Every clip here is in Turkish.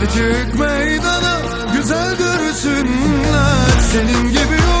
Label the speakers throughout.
Speaker 1: Çık meydana güzel görsünler. Senin gibi yok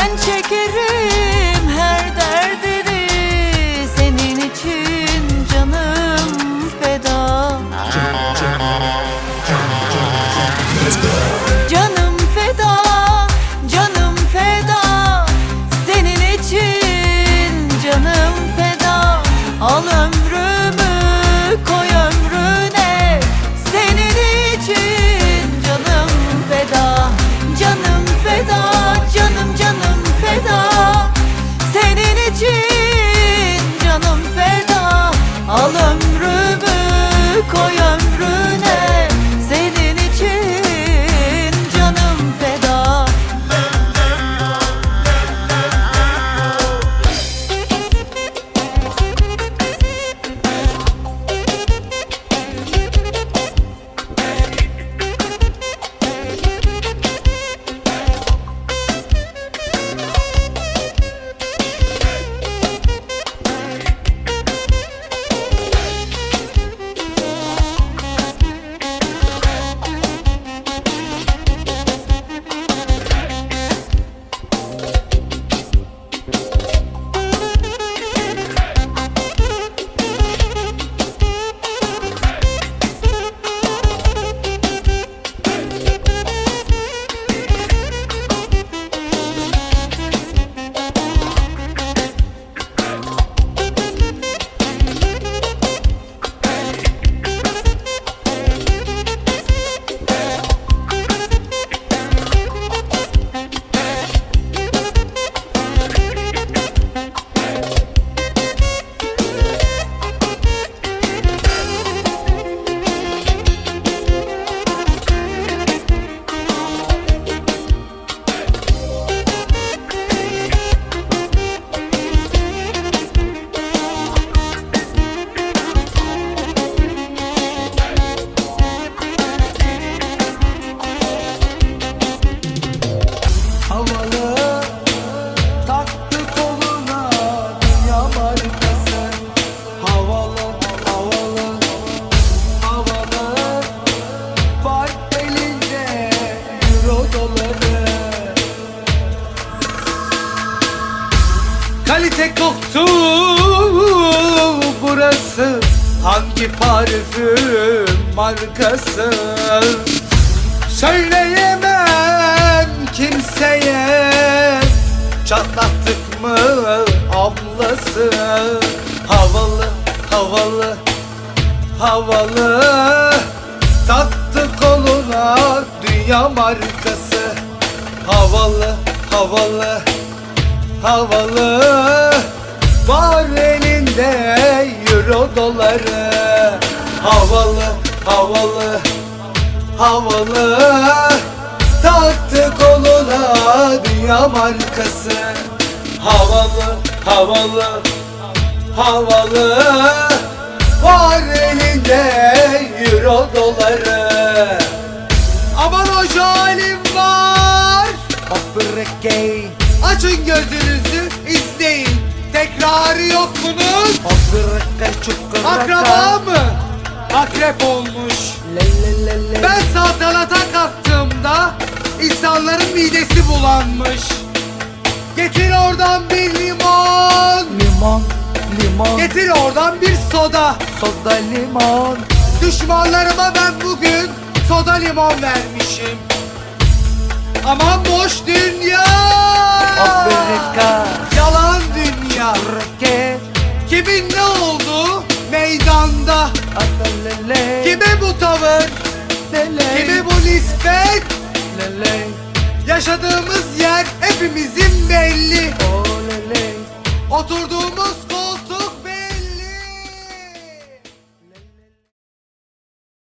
Speaker 2: Ben çekerim
Speaker 3: Kalite koktu burası. Hangi parfüm markası? Söyleyemem kimseye. Çatlattık mı ablası Havalı havalı havalı. Taktı koluna dünya markası. Havalı havalı havalı. Var elinde euro doları. Havalı havalı havalı. Taktı koluna dünya markası. Havalı havalı havalı Var elinde euro doları. Aman hoş halim var. Bir Açın gözünüzü izleyin. Tekrarı yok bunun. Akraba mı? Akrep olmuş. Ben saltanata kalktığımda insanların midesi bulanmış Getir oradan bir limon.
Speaker 4: Limon, limon,
Speaker 3: Getir oradan bir soda.
Speaker 4: Soda limon.
Speaker 3: Düşmanlarıma ben bugün soda limon vermişim. Aman boş dünya.
Speaker 4: Amerika,
Speaker 3: Yalan dünya.
Speaker 4: Reke,
Speaker 3: Kimin ne oldu? Meydanda.
Speaker 4: Adalele,
Speaker 3: Kime bu tavır?
Speaker 4: Lele,
Speaker 3: Kime bu nispet?
Speaker 4: Lele,
Speaker 3: Yaşadığımız yer hepimizin belli. Oturduğumuz